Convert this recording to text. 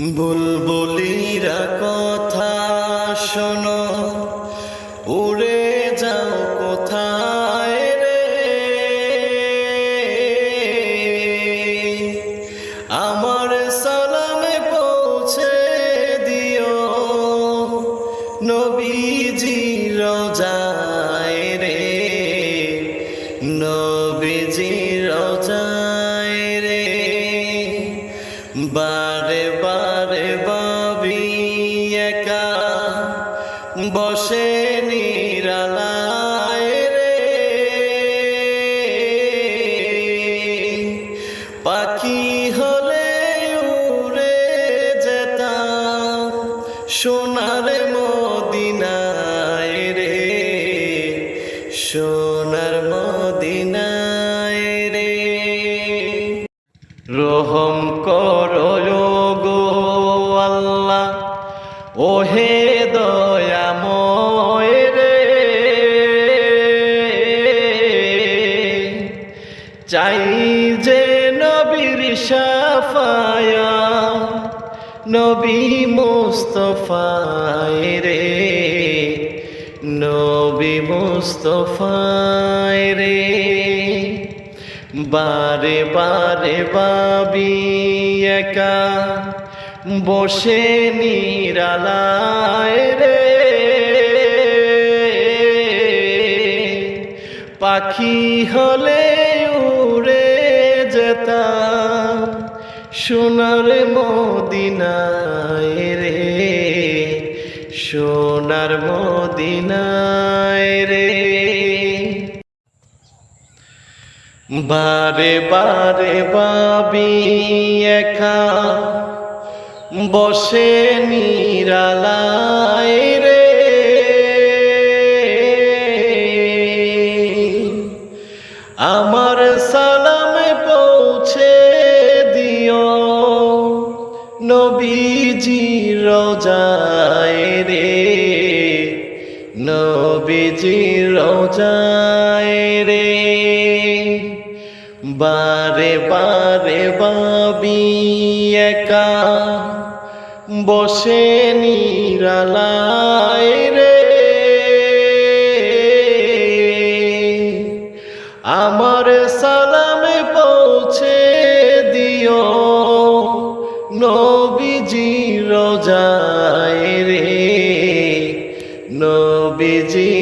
বুলবুলিরা কথা শোনো, উড়ে যাও কোথায় রে? আমার সালামে পৌঁছে দিও, নবীজি রোজায় রে, নবীজি রোজায় রে। বারে বারে বাবি একা বসে নিরালায় চাই যে নবীর সাফায়া, নবী মুস্তফায় রে, নবী মুস্তফায় রে। বারে বারে বাবি একা বসে নিরালায় রে। পাখি হলে উড়ে যেতাম। সোনার মদিনায় রে সোনার মদিনায় রে। বারে বারে বাবি একা বসে নিরালায় নবীজি রোজায় রে নবীজি রোজায় রে। বারে বারে বাবি একা, বসে নিরালায় রে। আমার সালামে নবীজি